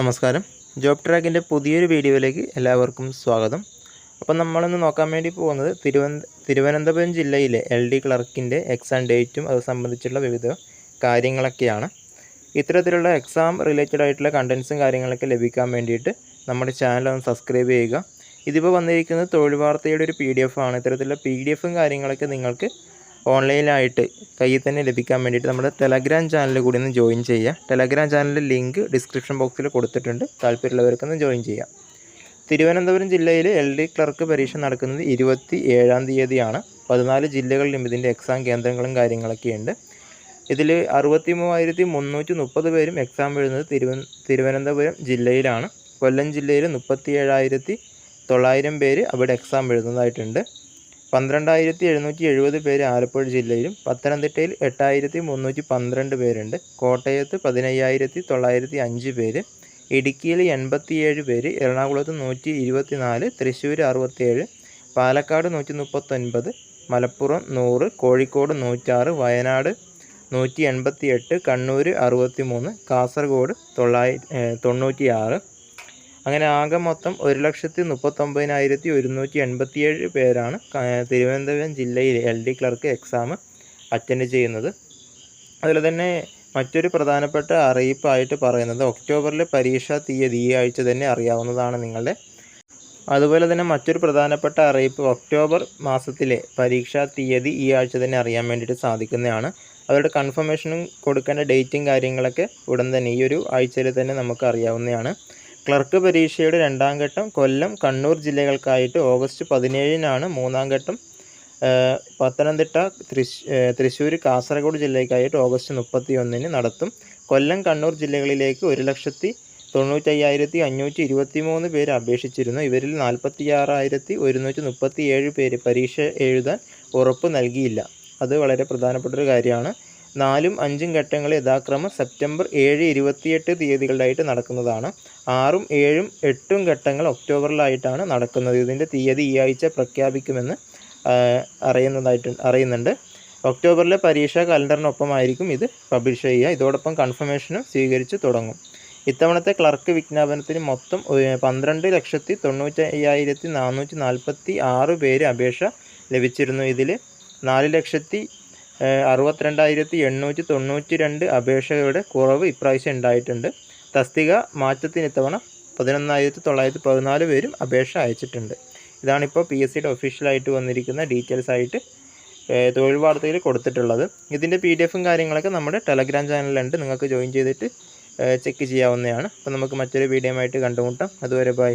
നമസ്കാരം. ജോബ് ട്രാക്കിന്റെ പുതിയൊരു വീഡിയോയിലേക്ക് എല്ലാവർക്കും സ്വാഗതം. അപ്പം നമ്മളിന്ന് നോക്കാൻ വേണ്ടി പോകുന്നത് തിരുവന തിരുവനന്തപുരം ജില്ലയിലെ എൽ ഡി ക്ലർക്കിന്റെ എക്സാം ഡേറ്റും അത് സംബന്ധിച്ചുള്ള വിവിധ കാര്യങ്ങളൊക്കെയാണ്. ഇത്തരത്തിലുള്ള എക്സാം റിലേറ്റഡ് ആയിട്ടുള്ള കണ്ടൻസും കാര്യങ്ങളൊക്കെ ലഭിക്കാൻ വേണ്ടിയിട്ട് നമ്മുടെ ചാനൽ ഒന്ന് സബ്സ്ക്രൈബ് ചെയ്യുക. ഇതിപ്പോൾ വന്നിരിക്കുന്നത് തൊഴിൽ വാർത്തയുടെ ഒരു പി ഡി എഫ് ആണ്. ഇത്തരത്തിലുള്ള പി ഡി എഫും കാര്യങ്ങളൊക്കെ നിങ്ങൾക്ക് ഓൺലൈനായിട്ട് കയ്യിൽ തന്നെ ലഭിക്കാൻ വേണ്ടിയിട്ട് നമ്മുടെ ടെലഗ്രാം ചാനൽ കൂടി ഒന്ന് ജോയിൻ ചെയ്യുക. ടെലഗ്രാം ചാനലിന്റെ ലിങ്ക് ഡിസ്ക്രിപ്ഷൻ ബോക്സിൽ കൊടുത്തിട്ടുണ്ട്. താല്പര്യമുള്ളവർക്കൊന്ന് ജോയിൻ ചെയ്യാം തിരുവനന്തപുരം ജില്ലയിൽ എൽ ഡി ക്ലർക്ക് പരീക്ഷ നടക്കുന്നത് ഇരുപത്തി ഏഴാം തീയതിയാണ്. പതിനാല് ജില്ലകളിലും ഇതിന്റെ എക്സാം കേന്ദ്രങ്ങളും കാര്യങ്ങളൊക്കെയുണ്ട് ഇതിൽ അറുപത്തി മൂവായിരത്തി മുന്നൂറ്റി മുപ്പത് പേരും എക്സാം എഴുതുന്നത് തിരുവ തിരുവനന്തപുരം ജില്ലയിലാണ്. കൊല്ലം ജില്ലയിൽ മുപ്പത്തി ഏഴായിരത്തി തൊള്ളായിരം പേര് അവിടെ എക്സാം എഴുതുന്നതായിട്ടുണ്ട്. പന്ത്രണ്ടായിരത്തി എഴുന്നൂറ്റി എഴുപത് പേര് ആലപ്പുഴ ജില്ലയിലും പത്തനംതിട്ടയിൽ എട്ടായിരത്തി മുന്നൂറ്റി പന്ത്രണ്ട് പേരുണ്ട്. കോട്ടയത്ത് പതിനയ്യായിരത്തി തൊള്ളായിരത്തി അഞ്ച് പേര് ഇടുക്കിയിൽ എൺപത്തിയേഴ് പേര് എറണാകുളത്ത് നൂറ്റി ഇരുപത്തി നാല് തൃശ്ശൂർ അറുപത്തേഴ് പാലക്കാട് നൂറ്റി മുപ്പത്തൊൻപത് മലപ്പുറം നൂറ് കോഴിക്കോട് നൂറ്റാറ് വയനാട് നൂറ്റി എൺപത്തി എട്ട് കണ്ണൂർ അറുപത്തി മൂന്ന് കാസർഗോഡ് തൊള്ളായി തൊണ്ണൂറ്റി ആറ് അങ്ങനെ ആകെ മൊത്തം ഒരു ലക്ഷത്തി മുപ്പത്തൊമ്പതിനായിരത്തി ഒരുന്നൂറ്റി എൺപത്തിയേഴ് പേരാണ് തിരുവനന്തപുരം ജില്ലയിൽ L D clerk exam attend ചെയ്യുന്നത്. അതുപോലെ തന്നെ മറ്റൊരു പ്രധാനപ്പെട്ട അറിയിപ്പായിട്ട് പറയുന്നത് ഒക്ടോബറിലെ പരീക്ഷാ തീയതി ഈ ആഴ്ച തന്നെ അറിയാവുന്നതാണ് നിങ്ങളുടെ. അതുപോലെ തന്നെ മറ്റൊരു പ്രധാനപ്പെട്ട അറിയിപ്പ് ഒക്ടോബർ മാസത്തിലെ പരീക്ഷാ തീയതി ഈ ആഴ്ച തന്നെ അറിയാൻ വേണ്ടിയിട്ട് സാധിക്കുന്നതാണ്. അവരുടെ കൺഫർമേഷനും കൊടുക്കേണ്ട ഡേറ്റും കാര്യങ്ങളൊക്കെ ഉടൻ തന്നെ ഈ ഒരു ആഴ്ചയിൽ തന്നെ നമുക്ക് അറിയാവുന്നതാണ്. ക്ലർക്ക് പരീക്ഷയുടെ രണ്ടാം ഘട്ടം കൊല്ലം കണ്ണൂർ ജില്ലകൾക്കായിട്ട് ഓഗസ്റ്റ് പതിനേഴിനാണ് മൂന്നാം ഘട്ടം. പത്തനംതിട്ട തൃശ് തൃശ്ശൂർ കാസർഗോഡ് ജില്ലയ്ക്കായിട്ട് ഓഗസ്റ്റ് മുപ്പത്തി ഒന്നിന് നടത്തും. കൊല്ലം കണ്ണൂർ ജില്ലകളിലേക്ക് ഒരു ലക്ഷത്തി തൊണ്ണൂറ്റയ്യായിരത്തി അഞ്ഞൂറ്റി ഇരുപത്തി മൂന്ന് പേര് അപേക്ഷിച്ചിരുന്നു. ഇവരിൽ നാൽപ്പത്തി ആറായിരത്തി ഒരുന്നൂറ്റി മുപ്പത്തി ഏഴ് പേര് പരീക്ഷ എഴുതാൻ ഉറപ്പ് നൽകിയില്ല. അത് വളരെ പ്രധാനപ്പെട്ട ഒരു കാര്യമാണ്. നാലും അഞ്ചും ഘട്ടങ്ങൾ യഥാക്രമം സെപ്റ്റംബർ ഏഴ് ഇരുപത്തിയെട്ട് തീയതികളിലായിട്ട് നടക്കുന്നതാണ്. ആറും ഏഴും എട്ടും ഘട്ടങ്ങൾ ഒക്ടോബറിലായിട്ടാണ് നടക്കുന്നത്. ഇതിന്റെ തീയതി ഈ ആഴ്ച പ്രഖ്യാപിക്കുമെന്ന് അറിയുന്നതായിട്ട് അറിയുന്നുണ്ട്. ഒക്ടോബറിലെ പരീക്ഷാ കലണ്ടറിനൊപ്പമായിരിക്കും ഇത് പബ്ലിഷ് ചെയ്യുക. ഇതോടൊപ്പം കൺഫർമേഷനും സ്വീകരിച്ച് തുടങ്ങും. ഇത്തവണത്തെ ക്ലർക്ക് വിജ്ഞാപനത്തിന് മൊത്തം പന്ത്രണ്ട് ലക്ഷത്തി തൊണ്ണൂറ്റി അയ്യായിരത്തി നാനൂറ്റി നാൽപ്പത്തി ആറ് പേര് അപേക്ഷ ലഭിച്ചിരുന്നു. ഇതിൽ നാല് ലക്ഷത്തി അറുപത്തിരണ്ടായിരത്തി എണ്ണൂറ്റി തൊണ്ണൂറ്റി രണ്ട് അപേക്ഷകളുടെ കുറവ് ഇപ്രാവശ്യം ഉണ്ടായിട്ടുണ്ട്. തസ്തിക മാറ്റത്തിന് ഇത്തവണ പതിനൊന്നായിരത്തി തൊള്ളായിരത്തി പതിനാല് പേരും അപേക്ഷ അയച്ചിട്ടുണ്ട്. ഇതാണിപ്പോൾ പി എസ് സിയുടെ ഒഫീഷ്യലായിട്ട് വന്നിരിക്കുന്ന ഡീറ്റെയിൽസ് ആയിട്ട് തൊഴിൽ വാർത്തയിൽ കൊടുത്തിട്ടുള്ളത്. ഇതിന്റെ പി ഡി എഫും കാര്യങ്ങളൊക്കെ നമ്മുടെ ടെലഗ്രാം ചാനലിലുണ്ട് നിങ്ങൾക്ക് ജോയിൻ ചെയ്തിട്ട് ചെക്ക് ചെയ്യാവുന്നതാണ്. അപ്പോൾ നമുക്ക് മറ്റൊരു വീഡിയോ ആയിട്ട് കണ്ടുമുട്ടാം. അതുവരെ ബൈ